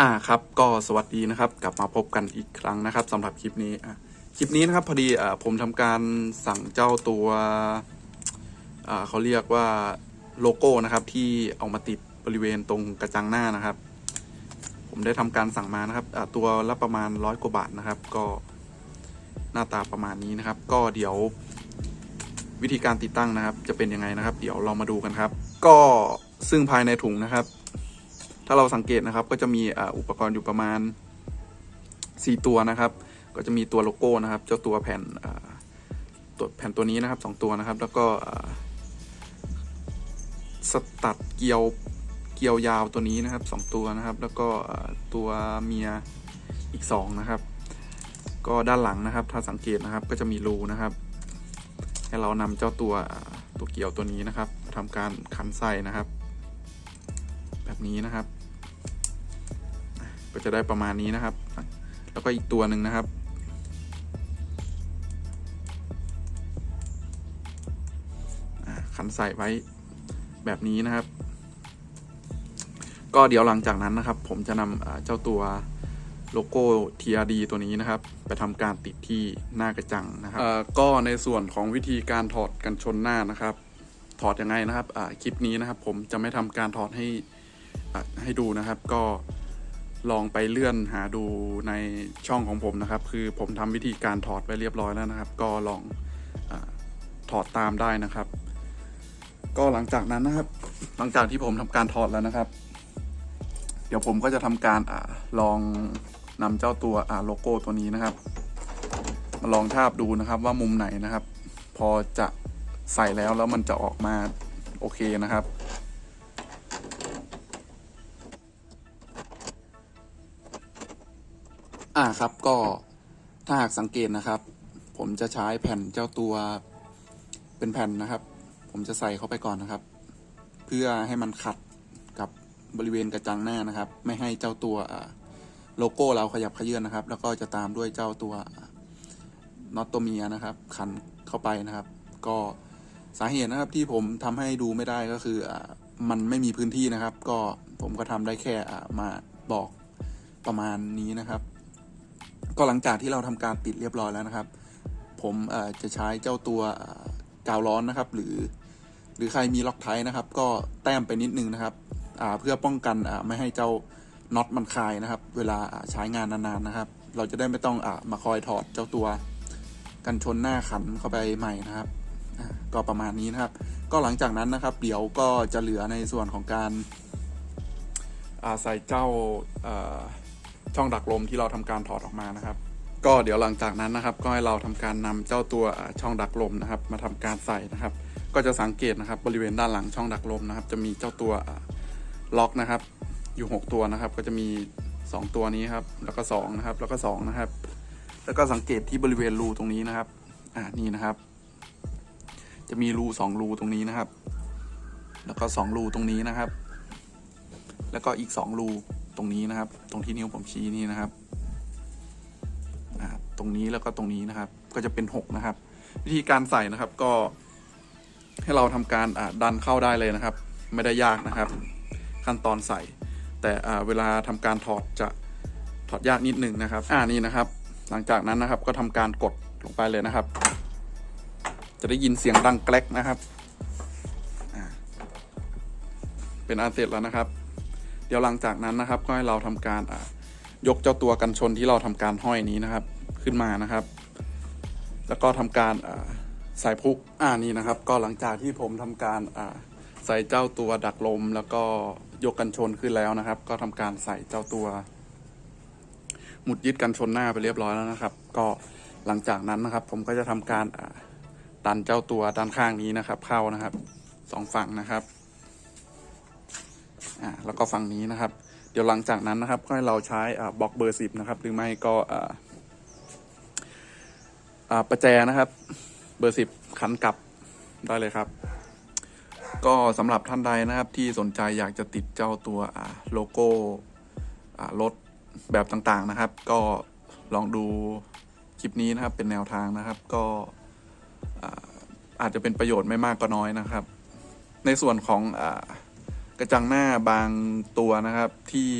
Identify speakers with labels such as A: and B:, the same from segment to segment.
A: อ่าครับก็สวัสดีนะครับ กลับมาพบกันอีกครั้งนะครับสำหรับคลิปนี้อะคลิปนี้นะครับพอดีอ่าผมทำการสั่งเจ้าตัวอ่าเขาเรียกว่าโลโก้นะครับ ที่เอามาติดบริเวณตรงกระจังหน้านะครับ ผมได้ทำการสั่งมานะครับอ่าตัวละประมาณร้อยกว่าบาทนะครับ ก็หน้าตาประมาณนี้นะครับ ก็เดี๋ยววิธีการติดตั้งนะครับ จะเป็นยังไงนะครับ เดี๋ยวเรามาดูกันครับ ก็ซึ่งภายในถุงนะครับ ถ้าเราสังเกตนะครับก็จะมีอุปกรณ์อยู่ประมาณ 4 ตัวนะครับ ก็จะมีตัวโลโก้นะครับ เจ้าตัวแผ่นตัวแผ่นตัวนี้นะครับสองตัวนะครับ แล้วก็สตัดเกียวเกียวยาวตัวนี้นะครับสองตัวนะครับ แล้วก็ตัวเมียอีกสองนะครับ ก็ด้านหลังนะครับ ถ้าสังเกตนะครับก็จะมีรูนะครับ ให้เรานำเจ้าตัวตัวเกียวตัวนี้นะครับทำการขันใส่นะครับ แบบนี้นะครับ ก็จะได้ประมาณนี้นะครับ แล้วก็อีกตัวหนึ่งนะครับ ขันใส่ไว้แบบนี้นะครับ ก็เดี๋ยวหลังจากนั้นนะครับ ผมจะนำเจ้าตัวโลโก้ TRD ตัวนี้นะครับ ไปทำการติดที่หน้ากระจังนะครับก็ในส่วนของวิธีการถอดกันชนหน้านะครับ ถอดยังไงนะครับคลิปนี้นะครับ ผมจะไม่ทำการถอดให้ให้ดูนะครับ ก็ ลองไปเลื่อนหาดูในช่องของผมนะครับ คือผมทำวิธีการถอดไว้เรียบร้อยแล้วนะครับ ก็ลองอถอดตามได้นะครับ ก็หลังจากนั้นนะครับ หลังจากที่ผมทำการถอดแล้วนะครับ เดี๋ยวผมก็จะทำการอลองนำเจ้าตัวโลโก้ตัวนี้นะครับ มาลองทาบดูนะครับว่ามุมไหนนะครับ พอจะใส่แล้วแล้วมันจะออกมาโอเคนะครับ อ่าครับก็ถ้าหากสังเกตนะครับ ผมจะใช้แผ่นเจ้าตัวเป็นแผ่นนะครับ ผมจะใส่เข้าไปก่อนนะครับ เพื่อให้มันขัดกับบริเวณกระจังหน้านะครับ ไม่ให้เจ้าตัวโลโก้เราขยับขยื่นนะครับ แล้วก็จะตามด้วยเจ้าตัวน็อตตัวเมียนะครับ ขันเข้าไปนะครับ ก็สาเหตุนะครับที่ผมทำให้ดูไม่ได้ก็คืออมันไม่มีพื้นที่นะครับ ก็ผมก็ทำได้แค่มาบอกประมาณนี้นะครับ ก็หลังจากที่เราทำการติดเรียบร้อยแล้วนะครับ ผมจะใช้เจ้าตัวกาวร้อนนะครับ หรือ หรือใครมีล็อกไทนะครับ ก็แต้มไปนิดนึงนะครับเพื่อป้องกันไม่ให้เจ้าน็อตมันคลายนะครับ เวลาใช้งานนานๆนะครับ เราจะได้ไม่ต้องอมาคอยถอดเจ้าตัวกันชนหน้าขันเข้าไปใหม่นะครับก็ประมาณนี้นะครับ ก็หลังจากนั้นนะครับ เดี๋ยวก็จะเหลือในส่วนของการาใส่เจ้าา ช่องดักลมที่เราทำการถอดออกมานะครับ ก็เดี๋ยวหลังจากนั้นนะครับ ก็ให้เราทำการนำเจ้าตัวช่องดักลมนะครับ มาทำการใส่นะครับ ก็จะสังเกตนะครับบริเวณด้านหลังช่องดักลมนะครับ จะมีเจ้าตัวล็อกนะครับ อยู่ 6 ตัวนะครับ ก็จะมี 2 ตัวนี้ครับ แล้วก็2นะครับ แล้วก็2นะครับ แล้วก็สังเกตที่บริเวณรูตรงนี้นะครับ อ่า นี่นะครับ จะมีรูสองรูตรงนี้นะครับ แล้วก็สองรูตรงนี้นะครับ แล้วก็อีกสองรู ตรงนี้นะครับ ตรงที่นิ้วผมชี้นี่นะครับตรงนี้แล้วก็ตรงนี้นะครับ ก็จะเป็นหกนะครับ วิธีการใส่นะครับก็ ให้เราทำการดันเข้าได้เลยนะครับ ไม่ได้ยากนะครับ ขั้นตอนใส่ แต่เวลาทำการถอดจะถอดยากนิดหนึ่งนะครับ อ่านี่นะครับ หลังจากนั้นนะครับก็ทำการกดลงไปเลยนะครับ จะได้ยินเสียงดังแกลกนะครับเป็นอันเสร็จแล้วนะครับ เดี๋ยวหลังจากนั้นนะครับก็ให้เราทำการยกเจ้าตัวกันชนที่เราทำการห้อยนี้นะครับขึ้นมานะครับ แล้วก็ทำการอ่าใส่พุกอ่านี่นะครับ ก็หลังจากที่ผมทำการใส่เจ้าตัวดักลม แล้วก็ยกกันชนขึ้นแล้วนะครับ ก็ทำการใส่เจ้าตัว หมุดยึดกันชนหน้าไปเรียบร้อยแล้วนะครับ ก็หลังจากนั้นนะครับ ผมก็จะทำการอ่าดันเจ้าตัวด้านข้างนี้นะครับ เข้านะครับสองฝั่งนะครับ แล้วก็ฝั่งนี้นะครับ เดี๋ยวหลังจากนั้นนะครับก็ให้เราใช้บล็อกเบอร์สิบนะครับ หรือไม่ก็ประแจนะครับ เบอร์สิบขันกลับได้เลยครับ ก็สำหรับท่านใดนะครับที่สนใจอยากจะติดเจ้าตัวโลโก้รถแบบต่างๆนะครับ ก็ลองดูคลิปนี้นะครับเป็นแนวทางนะครับ ก็อาอาจจะเป็นประโยชน์ไม่มากก็น้อยนะครับ ในส่วนของอ กระจังหน้าบางตัวนะครับที่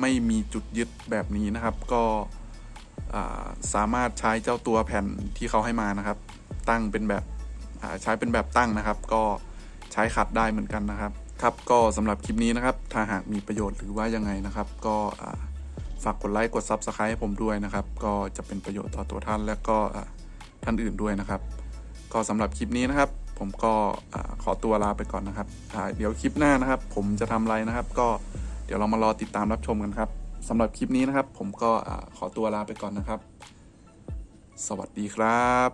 A: ไม่มีจุดยึดแบบนี้นะครับ ก็สามารถใช้เจ้าตัวแผ่นที่เขาให้มานะครับ ตั้งเป็นแบบใช้เป็นแบบตั้งนะครับ ก็ใช้ขัดได้เหมือนกันนะครับ ครับก็สำหรับคลิปนี้นะครับ ถ้าหากมีประโยชน์หรือว่ายังไงนะครับ ก็ฝากกดไลค์กด Subscribe ให้ผมด้วยนะครับ ก็จะเป็นประโยชน์ต่อตัวท่านและก็ท่านอื่นด้วยนะครับ ก็สำหรับคลิปนี้นะครับ ผมก็ขอตัวลาไปก่อนนะครับ เดี๋ยวคลิปหน้านะครับ ผมจะทำอะไรนะครับ ก็เดี๋ยวเรามารอติดตามรับชมกันครับสำหรับคลิปนี้นะครับ ผมก็ขอตัวลาไปก่อนนะครับ สวัสดีครับ